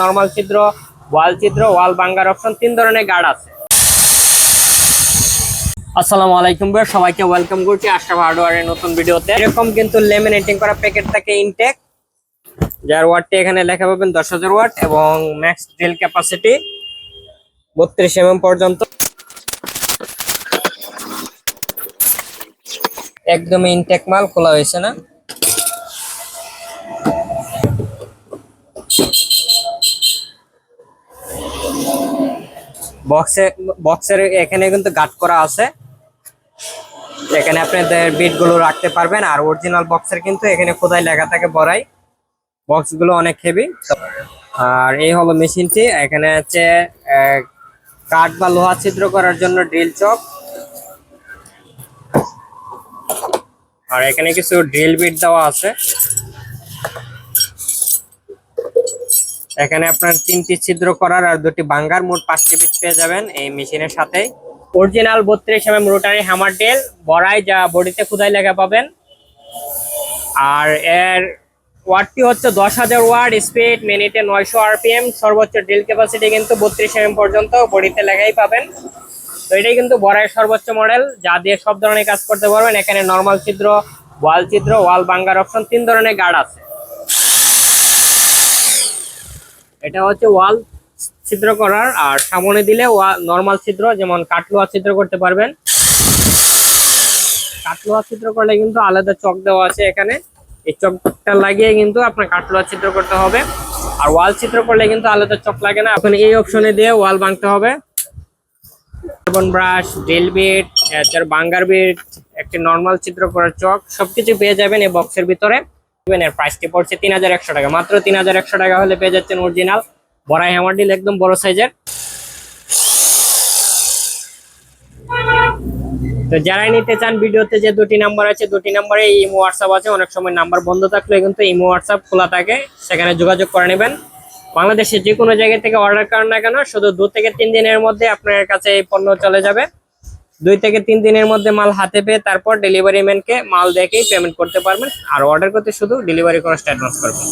Normal ছিদ্র ওয়াল ছিদ্র ওয়াল bunker option তিন ধরনের গার্ড আছে। আসসালামু আলাইকুম ভাই, সবাইকে ওয়েলকাম করছি আশরাফ হার্ডওয়ারের নতুন ভিডিওতে এরকম কিন্তু লেমিনেটিং করা প্যাকেট থাকে ইনটেক যার ওয়াটটি এখানে লেখা পাবেন দশ হাজার ওয়াট এবং ম্যাক্স ড্রিল ক্যাপাসিটি বত্রিশ এমএম পর্যন্ত। একদম ইনটেক মাল খোলা হয়েছে না। বক্সে বক্সের এখানে কিন্তু গার্ড করা আছে। এখানে আপনাদের বিটগুলো রাখতে পারবেন আর অরিজিনাল বক্সের কিন্তু এখানে খোদাই লেখা থাকে বড়াই। বক্সগুলো অনেক হেভি আর এই হলো মেশিনটি। এখানে হচ্ছে কাঠ বা লোহা ছিদ্র করার জন্য ড্রিল চক। আর এখানে কিছু ড্রিল বিট দেওয়া আছে। এখানে আপনার তিনটি ছিদ্র করার আর দুটি বাঙ্গার, মোট পাঁচটি বিট পেয়ে যাবেন এই মেশিনের সাথে। অরিজিনাল বত্রিশ এম এম রোটারি হ্যামার ডেল বড়াই যা বডিতে খুদাই লেখা পাবেন। আর এর ওয়াটটি হচ্ছে দশ হাজার ওয়াট স্পিড মিনিটে নয়শো আরপিএম সর্বোচ্চ ড্রিল ক্যাপাসিটি কিন্তু বত্রিশ এম পর্যন্ত বডিতে লেখাই পাবেন। তো এটাই কিন্তু বড়াইয়ের সর্বোচ্চ মডেল যা দিয়ে সব ধরনের কাজ করতে পারবেন। এখানে নর্মাল ছিদ্র ওয়াল ছিদ্র ওয়াল বাঙ্গার অপশন তিন ধরনের গার্ড আছে। এটা হচ্ছে ওয়াল ছিদ্র করার, আর সামনে দিলে নর্মাল ছিদ্র, যেমন কাটলোয়া ছিদ্র করতে পারবেন। কাটলোয়া ছিদ্র করলে কিন্তু আলাদা চক দেওয়া আছে এখানে। এই চকটা লাগিয়ে কিন্তু আপনার কাটলোয়া ছিদ্র করতে হবে। আর ওয়াল ছিদ্র করলে কিন্তু আলাদা চক লাগে না। এখন এই অপশনে দিয়ে ওয়াল ভাঙতে হবে। কার্বন ব্রাশ ড্রিল বিট বাঙ্গার বিট একটি নর্মাল চিত্র করার চক, সবকিছু পেয়ে যাবেন এই বক্সের ভিতরে। ইভেন এর প্রাইসটি পড়ছে তিন হাজার একশো টাকা। মাত্র তিন হাজার একশো টাকা হলে পেয়ে যাচ্ছেন অরিজিনাল বড়াই হ্যামার ডিল একদম বড় সাইজের তো যারাই নিতে চান ভিডিওতে যে দুটি নাম্বার আছে, দুটি নাম্বারে ইমো হোয়াটসঅ্যাপ আছে, অনেক সময় নাম্বার বন্ধ থাকলে কিন্তু ইমো হোয়াটসঅ্যাপ খোলা থাকে, সেখানে যোগাযোগ করে নেবেন। বাংলাদেশের যে কোনো জায়গা থেকে অর্ডার করেন না কেন, শুধু দু থেকে তিন দিনের মধ্যে আপনার কাছে এই পণ্য চলে যাবে। দুই থেকে তিন দিনের মধ্যে মাল হাতে পেয়ে তারপর ডেলিভারি ম্যানকে মাল দেখেই পেমেন্ট করতে পারবেন। আর অর্ডার করতে শুধু ডেলিভারি খরচটা অ্যাডভান্স করবেন।